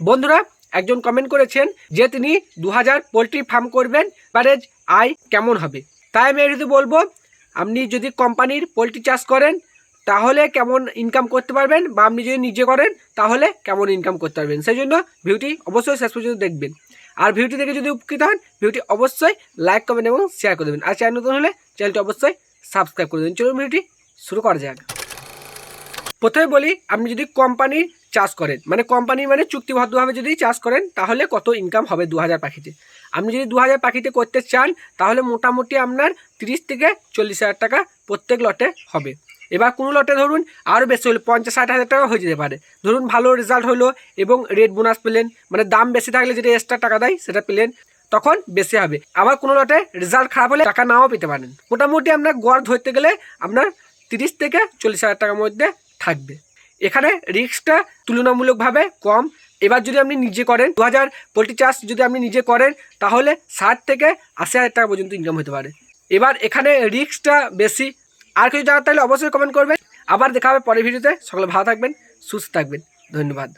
বন্ধুরা, একজন কমেন্ট করেছেন যে তিনি দু হাজার পোলট্রি ফার্ম করবেন প্যারেজ আয় কেমন হবে? তাই আমি যদি বলব, আপনি যদি কোম্পানির পোলট্রি চাষ করেন, তাহলে কেমন ইনকাম করতে পারবেন? বা আপনি যদি নিজে করেন, তাহলে কেমন ইনকাম করতে পারবেন? সেই জন্য ভিডিওটি অবশ্যই শেষ পর্যন্ত দেখবেন। আর ভিডিওটি দেখে যদি উপকৃত হন, ভিডিওটি অবশ্যই লাইক কমেন্ট এবং শেয়ার করে দেবেন। আর চ্যানেল নতুন হলে চ্যানেলটি অবশ্যই সাবস্ক্রাইব করে দেবেন। চলুন ভিডিওটি শুরু করা যাক। প্রথমে বলি, আপনি যদি কোম্পানির চাষ করেন মানে কোম্পানি মানে চুক্তিবদ্ধভাবে যদি চাষ করেন, তাহলে কত ইনকাম হবে দু হাজার পাখিতে? আপনি যদি দু হাজার পাখিতে করতে চান, তাহলে মোটামুটি আপনার তিরিশ থেকে চল্লিশ হাজার টাকা প্রত্যেক লটে হবে। এবার কোনো লটে ধরুন আরও বেশি হলে পঞ্চাশ ষাট হাজার টাকা হয়ে যেতে পারে। ধরুন ভালো রেজাল্ট হলো এবং রেড বোনাস পেলেন মানে দাম বেশি থাকলে যেটা এক্সট্রা টাকা দেয়, সেটা পেলেন, তখন বেশি হবে। আবার কোনো লটে রেজাল্ট খারাপ হলে টাকা নাও পেতে পারেন। মোটামুটি আপনার গড় ধরতে গেলে আপনার তিরিশ থেকে চল্লিশ হাজার টাকার মধ্যে থাকবে। এখানে রিস্কটা তুলনামূলকভাবে কম। এবার যদি আপনি নিজে করেন দু হাজার পোলট্রি চাষ যদি আপনি নিজে করেন, তাহলে ষাট থেকে আশি হাজার টাকা পর্যন্ত ইনকাম হতে পারে। এবার এখানে রিস্কটা বেশি। আর কিছু জানার তাহলে অবশ্যই কমেন্ট করবেন। আবার দেখা হবে পরের ভিডিওতে সকলে ভালো থাকবেন, সুস্থ থাকবেন। ধন্যবাদ।